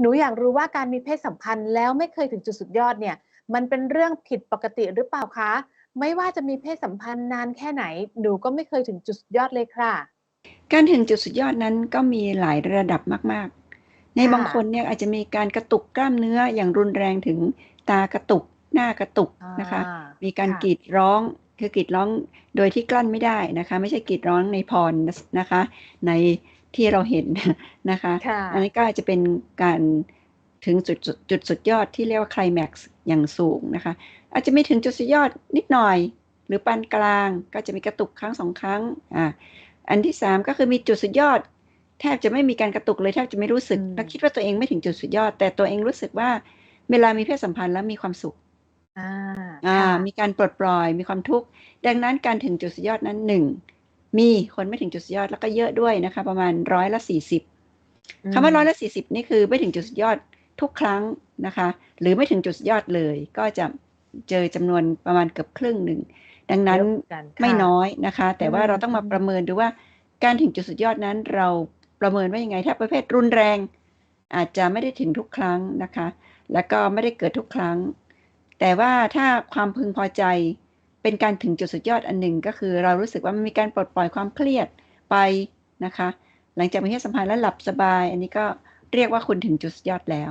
หนูอยากรู้ว่าการมีเพศสัมพันธ์แล้วไม่เคยถึงจุดสุดยอดเนี่ย มันเป็นเรื่องผิดปกติหรือเปล่าคะ ไม่ว่าจะมีเพศสัมพันธ์นานแค่ไหน หนูก็ไม่เคยถึงจุดสุดยอดเลยค่ะ การถึงจุดสุดยอดนั้นก็มีหลายระดับมาก ๆ ในค่ะบางคนเนี่ยอาจจะมีการกระตุกกล้ามเนื้ออย่างรุนแรงถึงตากระตุกหน้ากระตุกนะคะอ่ามีการค่ะกรีดร้องคือกรีดร้องโดยที่กลั้นไม่ได้นะคะ ไม่ใช่กรีดร้องในพรนะคะ ใน ที่เราเห็นนะคะค่ะอันนี้ก็อาจจะเป็นการถึงจุดจุดจุดสุดยอดที่เรียกว่าไคลแม็กซ์อย่างสูงนะคะ อาจจะมีถึงจุดสุดยอดนิดหน่อย หรือปานกลางก็จะมีกระตุกครั้งสองครั้งอ่าอันที่สามก็คือมีจุดสุดยอด แทบจะไม่มีการกระตุกเลยแทบจะไม่รู้สึกอืมแล้วคิดว่าตัวเองไม่ถึงจุดสุดยอด แต่ตัวเองรู้สึกว่าเวลามีเพศสัมพันธ์แล้วมีความสุขอ่าอ่าค่ะมีการปลดปล่อยมีความทุกข์ดังนั้นการถึงจุดสุดยอดนั้นหนึ่ง มีคนไม่ถึงจุดสุดยอดแล้วก็เยอะด้วยนะคะ ประมาณร้อยละสี่สิบคำว่าร้อยละสี่สิบนี่คือไม่ถึงจุดสุดยอดทุกครั้งนะคะ หรือไม่ถึงจุดสุดยอดเลย ก็จะเจอจำนวนประมาณเกือบครึ่งหนึ่ง ดังนั้นเยอะเหมือนกันค่ะไม่น้อยนะคะ แต่ว่าอืมเราต้องมาอืมประเมินดูว่าการถึงจุดสุดยอดนั้น เราประเมินว่ายังไง ถ้าประเภทรุนแรง อาจจะไม่ได้ถึงทุกครั้งนะคะ แล้วก็ไม่ได้เกิดทุกครั้ง แต่ว่าถ้าความพึงพอใจ เป็นการถึงจุดสุดยอดอันหนึ่งก็คือ เรารู้สึกว่ามันมีการปลดปล่อยความเครียดไปนะคะ หลังจากมีเพศสัมพันธ์แล้วหลับสบาย อันนี้ก็เรียกว่าคุณถึงจุดสุดยอดแล้ว